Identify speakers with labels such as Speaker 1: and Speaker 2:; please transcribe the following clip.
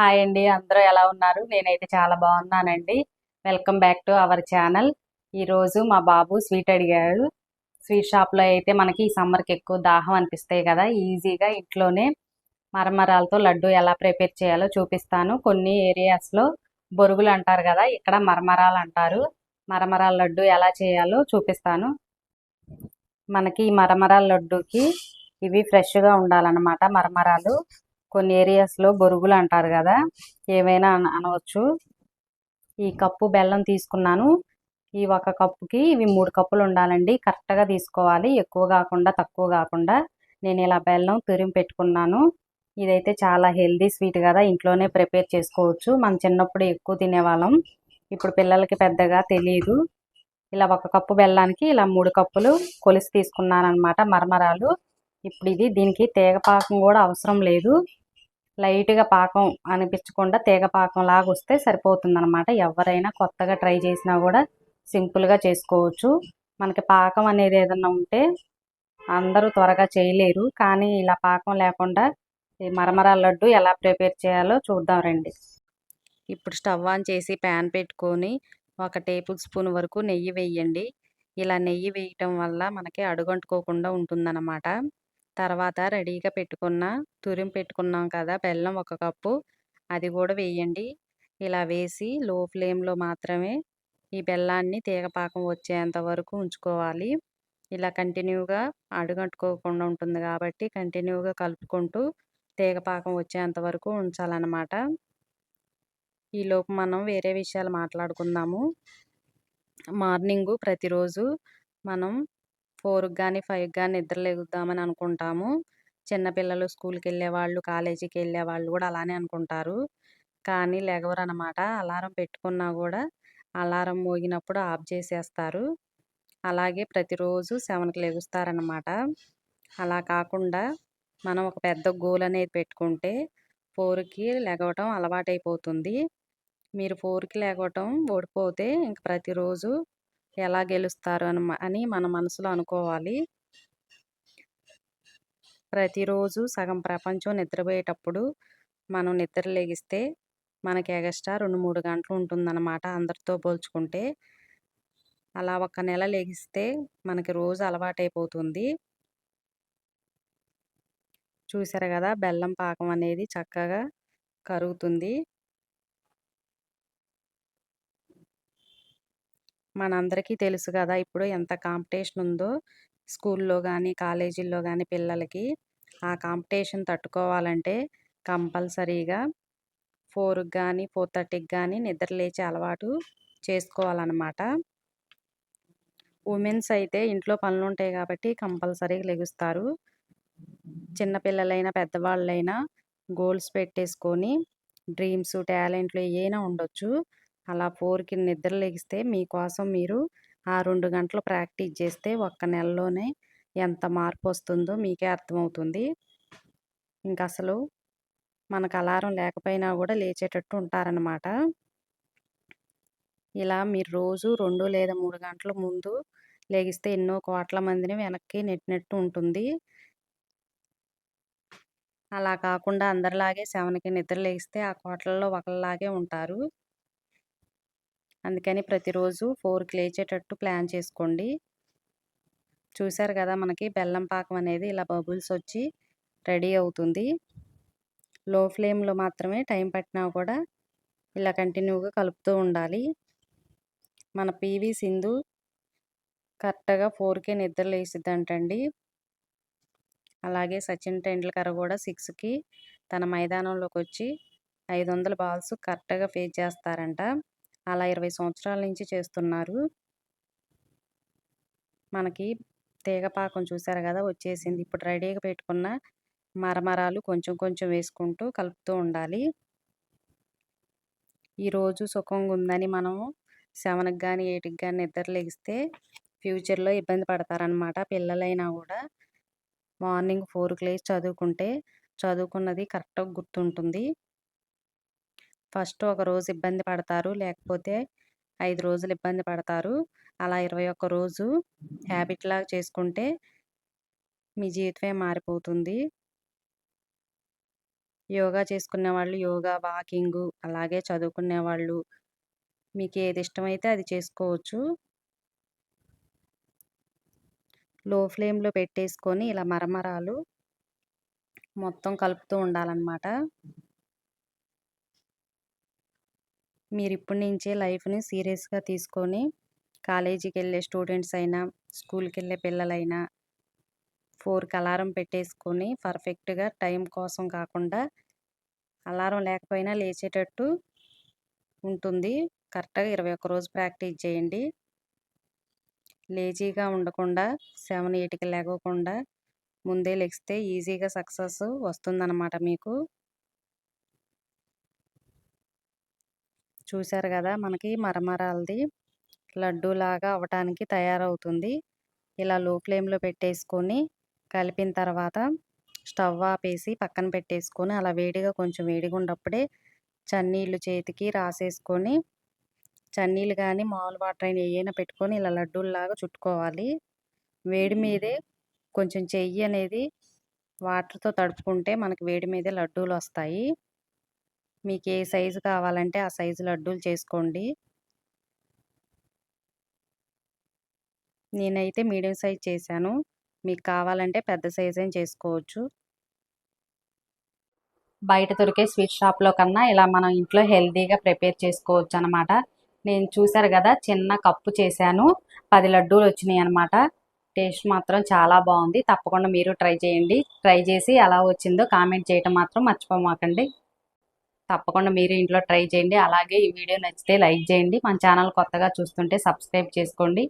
Speaker 1: Hi అండి అందరూ ఎలా ఉన్నారు? నేనైతే చాలా బాగున్నానండి. Welcome back to our channel. ఈరోజు మా బాబు స్వీట్ అడిగాడు. స్వీట్ షాప్లో అయితే మనకి ఈ సమ్మర్కి ఎక్కువ దాహం అనిపిస్తాయి కదా ఈజీగా ఇంట్లోనే మరమరాలతో లడ్డు ఎలా ప్రిపేర్ చేయాలో చూపిస్తాను. కొన్ని ఏరియాస్లో బొరుగులు అంటారు కదా ఇక్కడ మరమరాలు అంటారు. మరమరాల లడ్డు ఎలా చేయాలో చూపిస్తాను. మనకి ఈ మరమరాల లడ్డుకి ఇవి ఫ్రెష్గా ఉండాలన్నమాట మరమరాలు. కొన్ని ఏరియాస్లో బొరుగులు అంటారు కదా ఏమైనా అనవచ్చు. ఈ కప్పు బెల్లం తీసుకున్నాను. ఈ ఒక కప్పుకి ఇవి మూడు కప్పులు ఉండాలండి. కరెక్ట్గా తీసుకోవాలి. ఎక్కువ కాకుండా తక్కువ కాకుండా. నేను ఇలా బెల్లం తురిమి పెట్టుకున్నాను. ఇదైతే చాలా హెల్దీ స్వీట్ కదా. ఇంట్లోనే ప్రిపేర్ చేసుకోవచ్చు. మనం చిన్నప్పుడు ఎక్కువ తినేవాళ్ళం. ఇప్పుడు పిల్లలకి పెద్దగా తెలియదు ఇలా ఒక కప్పు బెల్లానికి ఇలా మూడు కప్పులు కొలిసి తీసుకున్నాను అనమాట మరమరాలు. ఇప్పుడు ఇది దీనికి తీగ పాకం కూడా అవసరం లేదు. లైట్గా పాకం అనిపించకుండా తీగ పాకం లాగా వస్తే సరిపోతుందనమాట ఎవరైనా కొత్తగా ట్రై చేసినా కూడా సింపుల్గా చేసుకోవచ్చు. మనకి పాకం అనేది ఏదన్నా ఉంటే అందరూ త్వరగా చేయలేరు. కానీ ఇలా పాకం లేకుండా ఈ మరమరాల లడ్డు ఎలా ప్రిపేర్ చేయాలో చూద్దాం రండి. ఇప్పుడు స్టవ్ ఆన్ చేసి ప్యాన్ పెట్టుకొని ఒక టేబుల్ స్పూన్ వరకు నెయ్యి వేయండి. ఇలా నెయ్యి వేయటం వల్ల మనకి అడుగంటుకోకుండా ఉంటుందన్నమాట. తర్వాత రెడీగా పెట్టుకున్న తురిమి పెట్టుకున్నాం కదా బెల్లం ఒక కప్పు. అది కూడా వేయండి. ఇలా వేసి లో ఫ్లేమ్లో మాత్రమే ఈ బెల్లాన్ని తీగపాకం వచ్చేంత వరకు ఉంచుకోవాలి. ఇలా కంటిన్యూగా అడుగంటుకోకుండా ఉంటుంది కాబట్టి కంటిన్యూగా కలుపుకుంటూ తీగపాకం వచ్చేంత వరకు ఉంచాలన్నమాట. ఈలోపు మనం వేరే విషయాలు మాట్లాడుకుందాము. మార్నింగు ప్రతిరోజు మనం ఫోర్కి కానీ ఫైవ్కి కానీ నిద్రలేగుద్దామని అనుకుంటాము. చిన్నపిల్లలు స్కూల్కి వెళ్ళే వాళ్ళు కాలేజీకి వెళ్ళే వాళ్ళు కూడా అలానే అనుకుంటారు. కానీ లెగవరు అనమాట అలారం పెట్టుకున్నా కూడా అలారం మోగినప్పుడు ఆఫ్ చేసేస్తారు. అలాగే ప్రతిరోజు సెవెన్కి లెగుస్తారనమాట. అలా కాకుండా మనం ఒక పెద్ద గోల్ అనేది పెట్టుకుంటే ఫోర్కి లెగవటం అలవాటైపోతుంది. మీరు ఫోర్కి లేగవటం ఓడిపోతే ఇంక ప్రతిరోజు ఎలా గెలుస్తారు అని అని మన మనసులో అనుకోవాలి. ప్రతిరోజు సగం ప్రపంచం నిద్రపోయేటప్పుడు మనం నిద్ర లేగిస్తే మనకి ఎగస్ట్రా రెండు మూడు గంటలు ఉంటుందన్నమాట అందరితో పోల్చుకుంటే. అలా ఒక నెల లేగిస్తే మనకి రోజు అలవాటైపోతుంది. చూసారు కదా బెల్లం పాకం అనేది చక్కగా కరుగుతుంది. మనందరికీ తెలుసు కదా! ఇప్పుడు ఎంత కాంపిటీషన్ ఉందో స్కూల్లో కానీ కాలేజీల్లో కానీ పిల్లలకి ఆ కాంపిటీషన్ తట్టుకోవాలంటే కంపల్సరీగా ఫోర్కి కానీ ఫోర్ థర్టీకి కానీ నిద్ర లేచే అలవాటు చేసుకోవాలన్నమాట. ఉమెన్స్ అయితే ఇంట్లో పనులు ఉంటాయి కాబట్టి కంపల్సరీగా లెగుస్తారు. చిన్నపిల్లలైనా పెద్దవాళ్ళైనా గోల్స్ పెట్టేసుకొని డ్రీమ్స్ టాలెంట్లు ఏమైనా ఉండొచ్చు. అలా ఫోర్కి నిద్ర లెగిస్తే మీకోసం మీరు ఆ రెండు గంటలు ప్రాక్టీస్ చేస్తే ఒక్క నెలలోనే ఎంత మార్పు వస్తుందో మీకే అర్థమవుతుంది. ఇంక అసలు మనకు అలారం లేకపోయినా కూడా లేచేటట్టు ఉంటారనమాట ఇలా మీరు రోజు రెండు లేదా మూడు గంటల ముందు లేగిస్తే ఎన్నో కోట్ల మందిని వెనక్కి నెట్టినట్టు ఉంటుంది. అలా కాకుండా అందరిలాగే సెవెన్కి నిద్ర లేగిస్తే ఆ కోట్లలో ఒకరిలాగే ఉంటారు. అందుకని ప్రతిరోజు ఫోర్కి లేచేటట్టు ప్లాన్ చేసుకోండి. చూశారు కదా మనకి బెల్లం పాకం అనేది ఇలా బబుల్స్ వచ్చి రెడీ అవుతుంది. లో ఫ్లేమ్లో మాత్రమే టైం పట్టినా కూడా ఇలా కంటిన్యూగా కలుపుతూ ఉండాలి. మన పీవీ సింధు కరెక్ట్గా ఫోర్కే నిద్ర లేసిద్దంటండి అలాగే సచిన్ టెండూల్కర్ కూడా సిక్స్కి తన మైదానంలోకి వచ్చి ఐదు వందల బాల్స్ కరెక్ట్గా ఫేస్ చేస్తారంట. అలా ఇరవై సంవత్సరాల నుంచి చేస్తున్నారు. మనకి తీగపాకం చూసారు కదా! వచ్చేసింది. ఇప్పుడు రెడీగా పెట్టుకున్న మరమరాలు కొంచెం కొంచెం వేసుకుంటూ కలుపుతూ ఉండాలి. ఈరోజు సుఖంగా ఉందని మనము సెవెన్కి కానీ ఎయిట్కి కానీ నిద్ర లెగిస్తే ఫ్యూచర్లో ఇబ్బంది పడతారనమాట పిల్లలైనా కూడా మార్నింగ్ ఫోర్కి లేచి చదువుకుంటే చదువుకున్నది కరెక్ట్గా గుర్తుంటుంది. ఫస్ట్ ఒక రోజు ఇబ్బంది పడతారు. లేకపోతే ఐదు రోజులు ఇబ్బంది పడతారు. అలా ఇరవై ఒక్క రోజు హ్యాబిట్ లాగా చేసుకుంటే మీ జీవితమే మారిపోతుంది. యోగా చేసుకునే వాళ్ళు యోగా వాకింగ్ అలాగే చదువుకునే వాళ్ళు మీకు ఏది ఇష్టమైతే అది చేసుకోవచ్చు. లో ఫ్లేమ్లో పెట్టేసుకొని ఇలా మరమరాలు మొత్తం కలుపుతూ ఉండాలన్నమాట. మీరు ఇప్పటి నుంచే లైఫ్ని సీరియస్గా తీసుకొని కాలేజీకి వెళ్ళే స్టూడెంట్స్ అయినా స్కూల్కి వెళ్ళే పిల్లలైనా ఫోర్కి అలారం పెట్టేసుకొని పర్ఫెక్ట్గా టైం కోసం కాకుండా అలారం లేకపోయినా లేచేటట్టు ఉంటుంది. కరెక్ట్గా ఇరవై ఒక్క రోజు ప్రాక్టీస్ చేయండి. లేజీగా ఉండకుండా సెవెన్ ఎయిట్కి లేకోకుండా ముందే లెగిస్తే ఈజీగా సక్సెస్ వస్తుందన్నమాట మీకు. చూశారు కదా! మనకి మరమరాలది లడ్డూలాగా అవ్వటానికి తయారవుతుంది. ఇలా లో ఫ్లేమ్లో పెట్టేసుకొని కలిపిన తర్వాత స్టవ్ ఆపేసి పక్కన పెట్టేసుకొని అలా వేడిగా కొంచెం వేడిగా ఉన్నప్పుడే చన్నీళ్ళు చేతికి రాసేసుకొని చన్నీళ్ళు కానీ మామూలు వాటర్ అయినా ఏమైనా పెట్టుకొని ఇలా లడ్డూల్లాగా చుట్టుకోవాలి. వేడి మీదే కొంచెం చెయ్యి అనేది వాటర్తో తడుపుకుంటే మనకి వేడి మీదే లడ్డూలు వస్తాయి. మీకు ఏ సైజు కావాలంటే ఆ సైజు లడ్డూలు చేసుకోండి. నేనైతే మీడియం సైజ్ చేశాను. మీకు కావాలంటే పెద్ద సైజ్ అయిన చేసుకోవచ్చు. బయట దొరికే స్వీట్ షాప్లో కన్నా ఇలా మనం ఇంట్లో హెల్తీగా ప్రిపేర్ చేసుకోవచ్చు అనమాట నేను చూశారు కదా చిన్న కప్పు చేశాను. పది లడ్డూలు వచ్చినాయి అనమాట టేస్ట్ మాత్రం చాలా బాగుంది. తప్పకుండా మీరు ట్రై చేయండి. ట్రై చేసి ఎలా వచ్చిందో కామెంట్ చేయటం మాత్రం మర్చిపోమాకండి. తప్పకుండా మీరు ఇంట్లో ట్రై చేయండి. అలాగే ఈ వీడియో నచ్చితే లైక్ చేయండి. మన ఛానల్ కొత్తగా చూస్తుంటే సబ్స్క్రైబ్ చేసుకోండి.